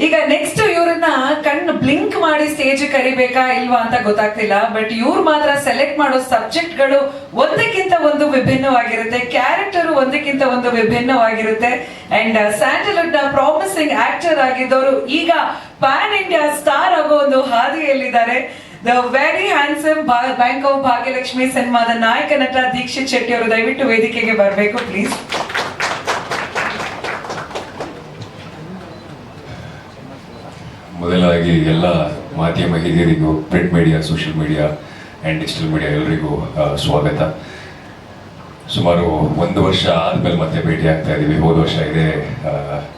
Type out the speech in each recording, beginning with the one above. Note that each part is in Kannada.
ಈಗ ನೆಕ್ಸ್ಟ್ ಇವ್ರನ್ನ ಕಣ್ಣು ಬ್ಲಿಂಕ್ ಮಾಡಿ ಸ್ಟೇಜ್ ಕರಿಬೇಕಾ ಇಲ್ವಾ ಅಂತ ಗೊತ್ತಾಗ್ತಿಲ್ಲ ಬಟ್ ಇವ್ರು ಮಾತ್ರ ಸೆಲೆಕ್ಟ್ ಮಾಡೋ ಸಬ್ಜೆಕ್ಟ್ಗಳು ಒಂದಕ್ಕಿಂತ ಒಂದು ವಿಭಿನ್ನವಾಗಿರುತ್ತೆ ಕ್ಯಾರೆಕ್ಟರ್ ಒಂದಕ್ಕಿಂತ ಒಂದು ವಿಭಿನ್ನವಾಗಿರುತ್ತೆ ಅಂಡ್ ಸ್ಯಾಂಡಲ್ವುಡ್ನ ಪ್ರಾಮಿಸಿಂಗ್ ಆಕ್ಟರ್ ಆಗಿದ್ದವರು ಈಗ ಪ್ಯಾನ್ ಇಂಡಿಯಾ ಸ್ಟಾರ್ ಆಗೋ ಒಂದು ಹಾದಿಯಲ್ಲಿದ್ದಾರೆ. The very handsome bank of Bhagyalakshmi ಸಿನಿಮಾದ ನಾಯಕ ನಟ ದೀಕ್ಷಿತ್ ಶೆಟ್ಟಿ ಅವರು ದಯವಿಟ್ಟು ವೇದಿಕೆಗೆ ಬರಬೇಕು ಪ್ಲೀಸ್ ಮೊದಲಾಗಿ ಎಲ್ಲ ಮಾಧ್ಯಮ ಹಿರಿಯರಿಗೂ print media social media and digital media ಎಲ್ಲರಿಗೂ ಸ್ವಾಗತ. ಸುಮಾರು ಒಂದು ವರ್ಷ ಆದಮೇಲೆ ಮತ್ತೆ ಭೇಟಿ ಆಗ್ತಾ ಇದ್ದೀವಿ. ಹೋದ ವರ್ಷ ಇದೇ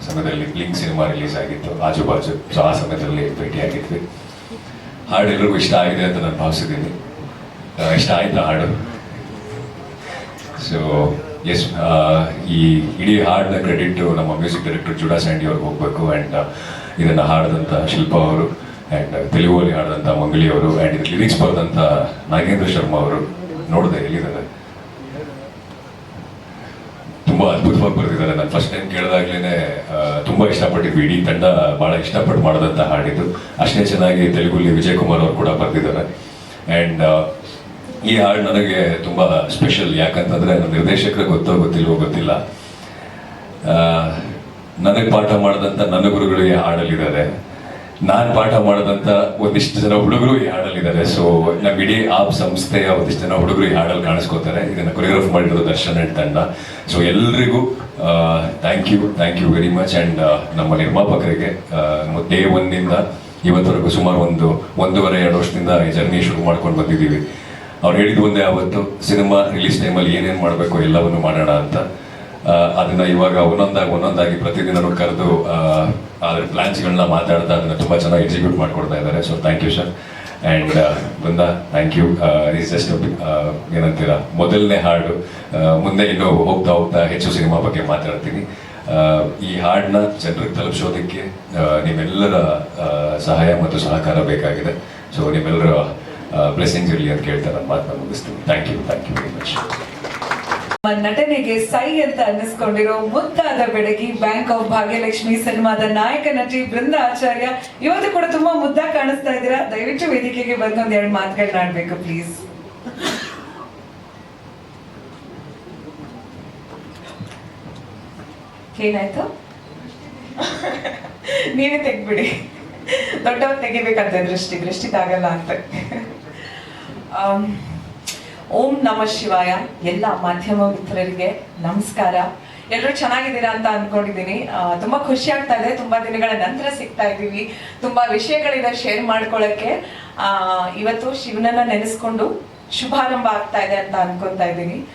ಸಮಯದಲ್ಲಿ ಬ್ಲಿಂಕ್ ಸಿನಿಮಾ ರಿಲೀಸ್ ಆಗಿತ್ತು. ಆಜು ಬಾಜು ಸೊ ಆ ಸಮಯದಲ್ಲಿ ಭೇಟಿ ಆಗಿದ್ವಿ. ಹಾಡು ಎಲ್ರಿಗೂ ಇಷ್ಟ ಆಗಿದೆ ಅಂತ ನಾನು ಭಾವಿಸಿದ್ದೀನಿ. ಇಷ್ಟ ಆಯ್ತಾ ಹಾಡು? ಸೊ ಎಸ್ ಈ ಇಡೀ ಹಾಡಿನ ಕ್ರೆಡಿಟ್ ನಮ್ಮ ಮ್ಯೂಸಿಕ್ ಡೈರೆಕ್ಟರ್ ಜುಡಾ ಸ್ಯಾಂಡಿ ಅವ್ರಿಗೆ ಹೋಗ್ಬೇಕು ಆ್ಯಂಡ್ ಇದನ್ನ ಹಾಡಿದಂಥ ಶಿಲ್ಪಾ ಅವರು ಆ್ಯಂಡ್ ತೆಲುಗುವಲ್ಲಿ ಹಾಡಿದಂಥ ಮಂಗಳಿ ಅವರು ಆ್ಯಂಡ್ ಇದಕ್ಕೆ ಲಿರಿಕ್ಸ್ ಬರೆದಂಥ ನಾಗೇಂದ್ರ ಶರ್ಮಾ ಅವರು ನೋಡಿದೆ ಎಲ್ಲಿದ್ದಾರೆ? ತುಂಬಾ ಅದ್ಭುತವಾಗಿ ಬರೆದಿದ್ದಾರೆ. ನಾನು ಫಸ್ಟ್ ಟೈಮ್ ಕೇಳಿದಾಗ್ಲೇ ತುಂಬಾ ಇಷ್ಟಪಟ್ಟಿದ್ವಿ. ಇಡೀ ತಂಡ ಬಹಳ ಇಷ್ಟಪಟ್ಟು ಮಾಡಿದಂಥ ಹಾಡಿದ್ದು. ಅಷ್ಟೇ ಚೆನ್ನಾಗಿ ತೆಲುಗುಲಿ ವಿಜಯ್ ಕುಮಾರ್ ಅವರು ಕೂಡ ಬರೆದಿದ್ದಾರೆ. ಆ್ಯಂಡ್ ಈ ಹಾಡು ನನಗೆ ತುಂಬಾ ಸ್ಪೆಷಲ್ ಯಾಕಂತಂದ್ರೆ ನನ್ನ ನಿರ್ದೇಶಕರಿಗೆ ಗೊತ್ತೋ ಗೊತ್ತಿಲ್ವೋ ಗೊತ್ತಿಲ್ಲ. ನನಗೆ ಪಾಠ ಮಾಡಿದಂಥ ನನ್ನ ಗುರುಗಳು ಈ ಹಾಡಲ್ಲಿದ್ದಾರೆ. ನಾನು ಪಾಠ ಮಾಡಿದಂಥ ಒಂದಿಷ್ಟು ಜನ ಹುಡುಗರು ಈ ಹಾಡಲ್ಲಿದ್ದಾರೆ. ಸೊ ನಮ್ಮ ಇಡೀ ಆಪ್ ಸಂಸ್ಥೆಯ ಒಂದಿಷ್ಟು ಜನ ಹುಡುಗರು ಈ ಹಾಡಲ್ಲಿ ಕಾಣಿಸ್ಕೋತಾರೆ. ಇದನ್ನ ಕೊರಿಯೋಗ್ರಾಫ್ ಮಾಡಿರೋ ದರ್ಶನ್ ತಂಡ. ಸೊ ಎಲ್ರಿಗೂ thank you thank you very much and ನಮ್ಮ ನಿರ್ಮಾಪಕರಿಗೆ ಡೇ ಒನ್ನಿಂದ ಇವತ್ತವರೆಗೂ ಸುಮಾರು ಒಂದು, ಒಂದೂವರೆ, ಎರಡು ವರ್ಷದಿಂದ ಈ ಜರ್ನಿ ಶುರು ಮಾಡ್ಕೊಂಡು ಬಂದಿದ್ದೀವಿ. ಅವ್ರು ಹೇಳಿದ ಒಂದೇ ಅವತ್ತು ಸಿನಿಮಾ ರಿಲೀಸ್ ಟೈಮಲ್ಲಿ ಏನೇನು ಮಾಡಬೇಕು ಎಲ್ಲವನ್ನು ಮಾಡೋಣ ಅಂತ. ಅದನ್ನ ಇವಾಗ ಒಂದೊಂದಾಗಿ ಒಂದೊಂದಾಗಿ ಪ್ರತಿದಿನ ಕರೆದು ಅದ್ರ ಪ್ಲಾನ್ಸ್ಗಳನ್ನ ಮಾತಾಡ್ತಾ ಅದನ್ನ ತುಂಬಾ ಚೆನ್ನಾಗಿ ಎಕ್ಸಿಕ್ಯೂಟ್ ಮಾಡ್ಕೊಡ್ತಾ ಇದ್ದಾರೆ. So thank you sir and Brinda thank you is just ಏನಂತೀರ, ಮೊದಲನೇ ಹಾಡು. ಮುಂದೆ ಇನ್ನು ಹೋಗ್ತಾ ಹೋಗ್ತಾ ಹೆಚ್ಚು ಸಿನಿಮಾ ಬಗ್ಗೆ ಮಾತಾಡ್ತೀನಿ. ಈ ಹಾಡನ್ನ ಜನರಿಗೆ ತಲುಪಿಸೋದಕ್ಕೆ ನಿಮ್ಮೆಲ್ಲರ ಸಹಾಯ ಮತ್ತು ಸಹಕಾರ ಬೇಕಾಗಿದೆ. ಸೊ ನಿಮ್ಮೆಲ್ಲರ ಬ್ಲೆಸ್ಸಿಂಗ್ಸ್ ಇರಲಿ ಅಂತ ಕೇಳ್ತಾ ನನ್ನ ಮಾತನ್ನ ಮುಗಿಸ್ತೀನಿ. ಥ್ಯಾಂಕ್ ಯು ಥ್ಯಾಂಕ್ ಯು ನಮ್ಮ ನಟನೆಗೆ ಸೈ ಅಂತ ಅನ್ನಿಸ್ಕೊಂಡಿರೋ ಮುದ್ದಾದ ಬೆಡಗಿ ಬ್ಯಾಂಕ್ ಆಫ್ ಭಾಗ್ಯಲಕ್ಷ್ಮಿ ಸಿನಿಮಾದ ನಾಯಕ ನಟಿ ಬೃಂದ ಆಚಾರ್ಯ, ಇವತ್ತು ಕೂಡ ತುಂಬಾ ಮುದ್ದ ಕಾಣಿಸ್ತಾ ಇದ್ದೀರಾ? ದಯವಿಟ್ಟು ವೇದಿಕೆಗೆ ಬಂದು ಒಂದ್ ಎರಡು ಮಾತುಗಳನ್ನ ಆಡ್ಬೇಕು ಪ್ಲೀಸ್ ಏನಾಯ್ತು? ನೀವೇ ತೆಗ್ಬಿಡಿ ದೊಡ್ಡವ್ರು ತೆಗಿಬೇಕಂತ ದೃಷ್ಟಿ ದೃಷ್ಟಿ ತಾಗಲ್ಲ ಅಂತ. ಓಂ ನಮ ಶಿವಾಯ. ಎಲ್ಲ ಮಾಧ್ಯಮ ಮಿತ್ರರಿಗೆ ನಮಸ್ಕಾರ. ಎಲ್ಲರೂ ಚೆನ್ನಾಗಿದ್ದೀರಾ ಅಂತ ಅನ್ಕೊಂಡಿದ್ದೀನಿ. ತುಂಬಾ ಖುಷಿ ಆಗ್ತಾ ಇದೆ. ತುಂಬಾ ದಿನಗಳ ನಂತರ ಸಿಗ್ತಾ ಇದ್ದೀವಿ. ತುಂಬಾ ವಿಷಯಗಳಿದೆ ಶೇರ್ ಮಾಡ್ಕೊಳ್ಳಕ್ಕೆ ಆ, ಇವತ್ತು ಶಿವನನ್ನ ನೆನೆಸ್ಕೊಂಡು ಶುಭಾರಂಭ ಆಗ್ತಾ ಇದೆ ಅಂತ ಅನ್ಕೊಂತಾ ಇದ್ದೀನಿ.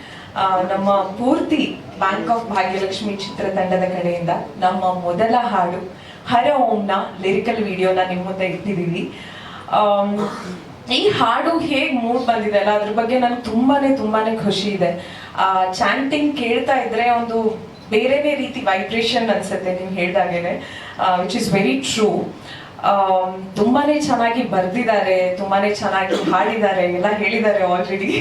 ನಮ್ಮ ಪೂರ್ತಿ ಬ್ಯಾಂಕ್ ಆಫ್ ಭಾಗ್ಯಲಕ್ಷ್ಮಿ ಚಿತ್ರತಂಡದ ಕಡೆಯಿಂದ ನಮ್ಮ ಮೊದಲ ಹಾಡು ಹರ ಓಂನ ಲಿರಿಕಲ್ ವಿಡಿಯೋನ ನಿಮ್ಮ ಮುಂದೆ ಇಟ್ಟಿದ್ದೀವಿ. ಈ ಹಾಡು ಹೇಗ್ ಮೂಡ್ ಬಂದಿದೆ ಅಲ್ಲ? ಅದ್ರ ಬಗ್ಗೆ ನನ್ಗೆ ತುಂಬಾನೇ ತುಂಬಾನೇ ಖುಷಿ ಇದೆ. ಆ ಚಾಂಟಿಂಗ್ ಕೇಳ್ತಾ ಇದ್ರೆ ಒಂದು ಬೇರೆನೇ ರೀತಿ ವೈಬ್ರೇಷನ್ ಅನ್ಸುತ್ತೆ ನೀವು ಹೇಳ್ದಾಗೇನೆ. ವಿಚ್ ಇಸ್ ವೆರಿ ಟ್ರೂ ತುಂಬಾನೇ ಚೆನ್ನಾಗಿ ಬರ್ದಿದ್ದಾರೆ, ತುಂಬಾನೇ ಚೆನ್ನಾಗಿ ಹಾಡಿದ್ದಾರೆ, ಎಲ್ಲ ಹೇಳಿದ್ದಾರೆ ಆಲ್ರೆಡಿ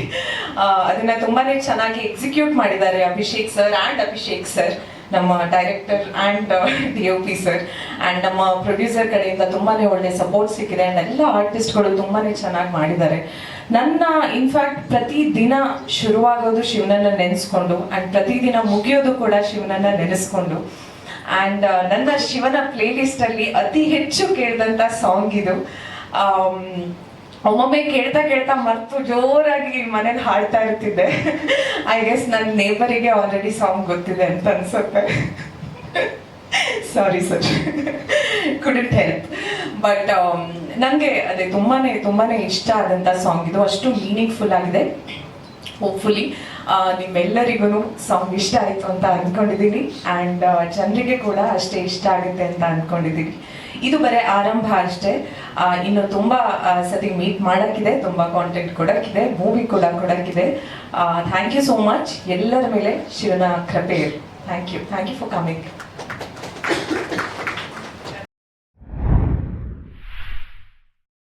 ಅದನ್ನ ತುಂಬಾನೇ ಚೆನ್ನಾಗಿ ಎಕ್ಸಿಕ್ಯೂಟ್ ಮಾಡಿದ್ದಾರೆ Abhishek sir and Abhishek sir ನಮ್ಮ director and D O P sir and ನಮ್ಮ ಪ್ರೊಡ್ಯೂಸರ್ ಕಡೆಯಿಂದ ತುಂಬಾ ಒಳ್ಳೆ ಸಪೋರ್ಟ್ ಸಿಕ್ಕಿದೆ. ಆ್ಯಂಡ್ ಎಲ್ಲ ಆರ್ಟಿಸ್ಟ್ಗಳು ತುಂಬಾನೇ ಚೆನ್ನಾಗಿ ಮಾಡಿದ್ದಾರೆ. ನನ್ನ ಇನ್ಫ್ಯಾಕ್ಟ್ ಪ್ರತಿ ದಿನ ಶುರುವಾಗೋದು ಶಿವನನ್ನ ನೆನೆಸ್ಕೊಂಡು ಆ್ಯಂಡ್ ಪ್ರತಿದಿನ ಮುಗಿಯೋದು ಕೂಡ ಶಿವನನ್ನ ನೆನೆಸ್ಕೊಂಡು. ಆ್ಯಂಡ್ ನನ್ನ ಶಿವನ ಪ್ಲೇಲಿಸ್ಟಲ್ಲಿ ಅತಿ ಹೆಚ್ಚು ಕೇಳಿದಂಥ ಸಾಂಗ್ ಇದು. ಆಮ್, ಒಮ್ಮೊಮ್ಮೆ ಕೇಳ್ತಾ ಕೇಳ್ತಾ ಮರ್ತು ಜೋರಾಗಿ ಮನೇಲಿ ಹಾಡ್ತಾ ಇರ್ತಿದ್ದೆ. ಐ ಗೆಸ್ ನನ್ನ ನೇಬರಿಗೆ ಆಲ್ರೆಡಿ ಸಾಂಗ್ ಗೊತ್ತಿದೆ ಅಂತ ಅನ್ಸುತ್ತೆ. Sorry sir couldn't help but ನನಗೆ ಅದೇ ತುಂಬಾನೇ ತುಂಬಾನೇ ಇಷ್ಟ ಆದಂಥ ಸಾಂಗ್ ಇದು ಅಷ್ಟು ಮೀನಿಂಗ್ಫುಲ್ ಆಗಿದೆ. ಹೋಪ್ಫುಲಿ ನಿಮ್ಮೆಲ್ಲರಿಗೂ ಸಾಂಗ್ ಇಷ್ಟ ಆಯಿತು ಅಂತ ಅಂದ್ಕೊಂಡಿದ್ದೀನಿ ಆ್ಯಂಡ್ ಜನರಿಗೆ ಕೂಡ ಅಷ್ಟೇ ಇಷ್ಟ ಆಗುತ್ತೆ ಅಂತ ಅಂದ್ಕೊಂಡಿದ್ದೀನಿ ಇದು ಬರೀ ಆರಂಭ ಅಷ್ಟೇ. ಇನ್ನು ತುಂಬ ಸತಿ ಮೀಟ್ ಮಾಡೋಕ್ಕಿದೆ. ತುಂಬ ಕಾಂಟೆಂಟ್ ಕೊಡೋಕ್ಕಿದೆ. ಮೂವಿ ಕೂಡ ಕೊಡೋಕ್ಕಿದೆ. ಥ್ಯಾಂಕ್ ಯು ಸೋ ಮಚ್ ಎಲ್ಲರ ಮೇಲೆ ಶಿವನ ಕೃಪೆ thank you thank you for coming